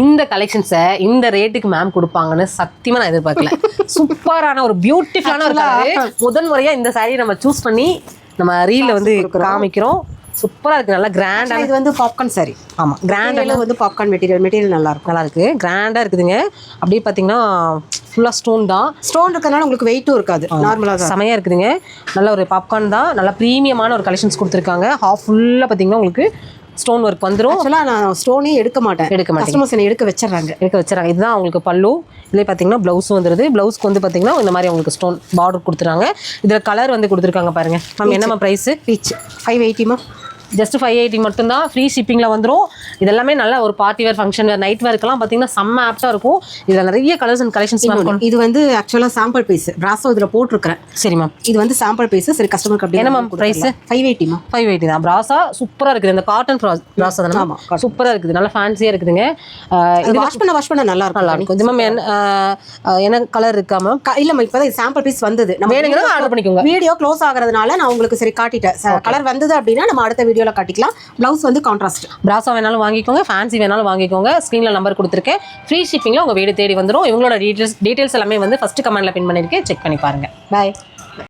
இந்த கலெக்ஷன்ஸை இந்த ரேட்டுக்கு மேம் கொடுப்பாங்கன்னு சத்தியமா நான் எதிர்பார்க்கல. சூப்பரான ஒரு பியூட்டிஃபுல்லான ஒரு கலர் முதன் முறையா இந்த saree நம்ம சூஸ் பண்ணி நம்ம ரீல்ல வந்து காமிக்கிறோம். சூப்பரா இருக்கு. நல்லா கிராண்டா இது வந்து பாப்கார்ன் சாரி ஆமா கிராண்ட் கிராண்டில் வந்து பாப்கார்ன் மெட்டீரியல் மெட்டீரியல் நல்லா இருக்கும். நல்லா இருக்கு. கிராண்டா இருக்குதுங்க. அப்படியே பாத்தீங்கன்னா ஃபுல்லா ஸ்டோன் தான். ஸ்டோன் இருக்கறனால உங்களுக்கு வெயிட்டும் இருக்காது. நார்மலாக தான் செமையா இருக்குதுங்க. நல்ல ஒரு பாப்கார்ன் தான். நல்ல ப்ரீமியமான ஒரு கலெக்ஷன்ஸ் கொடுத்துருக்காங்க. ஹாஃப் ஃபுல்லா பாத்தீங்கன்னா உங்களுக்கு ஸ்டோன் ஒர்க் வந்துரும். ஆக்சுவலாக நான் ஸ்டோனே எடுக்க மாட்டேன். எடுக்க மாட்டீங்க. கஸ்டமர்ஸ் என்னை எடுக்க வச்சிடுறாங்க. எடுக்க வச்சுறாங்க இதுதான் உங்களுக்கு பல்லு. இதுலேயே பார்த்தீங்கன்னா ப்ளவுஸும் வந்துருது. ப்ளவுஸ்க்கு வந்து பார்த்தீங்கன்னா இந்த மாதிரி உங்களுக்கு ஸ்டோன் பார்டர் கொடுத்துறாங்க. இதில் கலர் வந்து கொடுத்துருக்காங்க பாருங்க. மேம் என்னம்மா ப்ரைஸு பீச் ஃபைவ் எயிட்டிமா ஜஸ்ட் ஃபைவ் எயிட்டி மட்டும்தான். ஃப்ரீ ஷிப்பிங்கில் வந்துடும் இதெல்லாமே நல்ல ஒரு party wear function wear night வேர்க்கெல்லாம் பார்த்தீங்கன்னா செம்ம ஆப்டாக இருக்கும். இதில் நிறைய கலர்ஸ் அண்ட் கலெக்ஷன்ஸ் மேம் இது வந்து ஆக்சுவலாக சாம்பிள் பீஸ் பிராஸோ இதில் போட்டிருக்கிறேன். சரி மேம் இது வந்து சாம்பிள் பீஸ் சரி கஸ்டமருக்கு அப்படி என்ன மேம் price? ஃபைவ் எயிட்டிமா ஃபைவ் எயிட்டி தான். ப்ராஸா சூப்பராக இருக்குது. இந்த காட்டன் ப்ராஸா தானே ஆமா, சூப்பராக இருக்குது. நல்லா ஃபேன்சியாக இருக்குதுங்க. இது வாஷ் பண்ண வாஷ் பண்ண நல்லா நல்லா இருக்கும். இருக்கும் இது மேம் என்ன கலர் இருக்கா மேம் க- இல்லம்மா இப்பதான் இது சாம்பிள் பீஸ் வந்தது. நம்ம ஆர்டர் பண்ணிக்கோங்க. வீடியோ க்ளோஸ் ஆகுறதுனால நான் உங்களுக்கு சரி காட்டிட்டேன். கலர் வந்தது அப்படின்னா நம்ம அடுத்த வீடியோல காட்டிக்கலாம். ப்ளவுஸ் வந்து கான்ட்ராஸ்ட் பிராசா வேணாலும் வாங்கிக்கோங்க ஃபேன்சி வேணாலும் வாங்கிக்கோங்க. ஸ்க்ரீனில் நம்பர் கொடுத்துருக்கேன். ஃப்ரீ ஷிப்பிங்கில் உங்கள் வீடு தேடி வந்துடும் இவங்களோட டீட்டெயில்ஸ் டீட்டெயில்ஸ் எல்லாமே வந்து ஃபஸ்ட்டு கமெண்ட்டில் பின் பண்ணியிருக்கேன் செக் பண்ணி பாருங்கள் பாய்